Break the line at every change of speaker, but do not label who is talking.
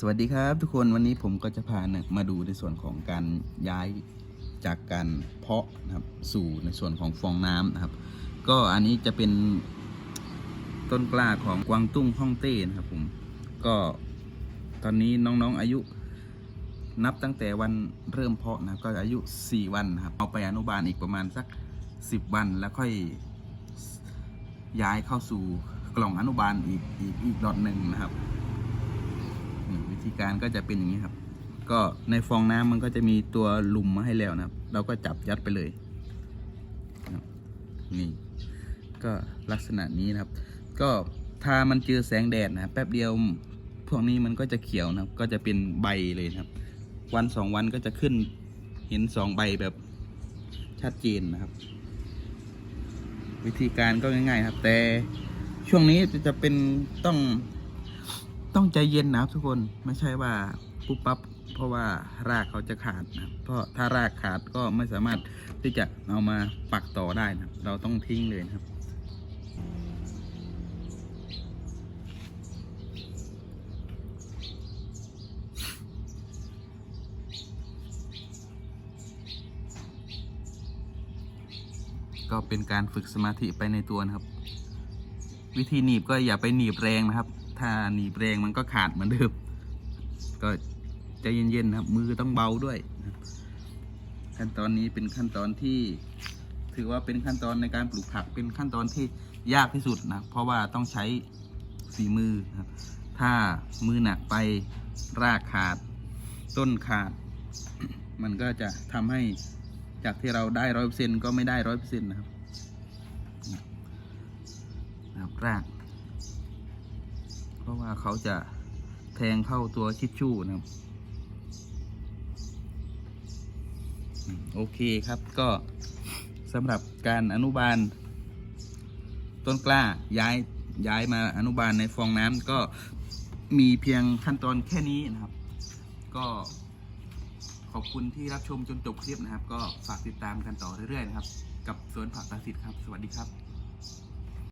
สวัสดีครับทุกคนวันนี้ผมก็จะพาเนี่ยมาดูในส่วนของการย้ายจากการเพาะนะครับสู่ในส่วนของฟองน้ำนะครับ ก็อันนี้จะเป็นต้นกล้าของกวางตุ้งฮ่องเต้นะครับผมก็ตอนนี้น้องๆอายุนับตั้งแต่วันเริ่มเพาะนะครับก็อายุ 4 วันนะครับเอาไปอนุบาลอีกประมาณสัก 10 วันแล้วค่อยย้ายเข้าสู่กล่องอนุบาลอีกอีกอีกดอทหนึ่งนะครับ ธีการก็จะเป็นอย่างนี้ครับ ก็ในฟองน้ำมันก็จะมีตัวลุมมาให้แล้วนะครับ เราก็จับยัดไปเลยนี่ก็ลักษณะนี้นะครับ ก็ถ้ามันเจอแสงแดดนะแป๊บเดียวพวกนี้มันก็จะเขียวนะครับ ก็จะเป็นใบเลยนะครับ วันสองวันก็จะขึ้นเห็นสองใบแบบชัดเจนนะครับ วิธีการก็ง่าย ๆ ครับ แต่ช่วงนี้จะเป็นต้อง ต้องใจเย็นนะครับทุกคนไม่ใช่ว่าปุ๊บปั๊บเพราะว่ารากเขาจะขาดนะเพราะถ้ารากขาดก็ไม่สามารถที่จะเอามาปักต่อได้นะเราต้องทิ้งเลยนะครับก็เป็นการฝึกสมาธิไปในตัวนะครับ วิธีหนีบก็อย่าไปหนีบแรงนะครับ ถ้าหนีบแรงมันก็ขาดเหมือนเดิม ก็ใจเย็นๆนะครับ มือต้องเบาด้วย ขั้นตอนนี้เป็นขั้นตอนที่ ถือว่าเป็นขั้นตอนในการปลูกผักเป็นขั้นตอนที่ยากที่สุดนะ เพราะว่าต้องใช้ฝีมือนะครับถ้ามือหนักไปรากขาด ต้นขาด มันก็จะทำให้จากที่เราได้ร้อยเปอร์เซ็นก็ไม่ได้ร้อยเปอร์เซ็นต์นะครับนะครับราก เพราะว่าเขาจะแทงเข้าตัวชิดชู่นะครับโอเคครับก็สำหรับการอนุบาล ต้นกล้าย้ายย้ายมาอนุบาลในฟองน้ำก็มีเพียงขั้นตอนแค่นี้นะครับ ก็ขอบคุณที่รับชมจนจบคลิปนะครับ ก็ฝากติดตามกันต่อเรื่อยๆนะครับ กับสวนผักตาสิทธิ์ครับ สวัสดีครับ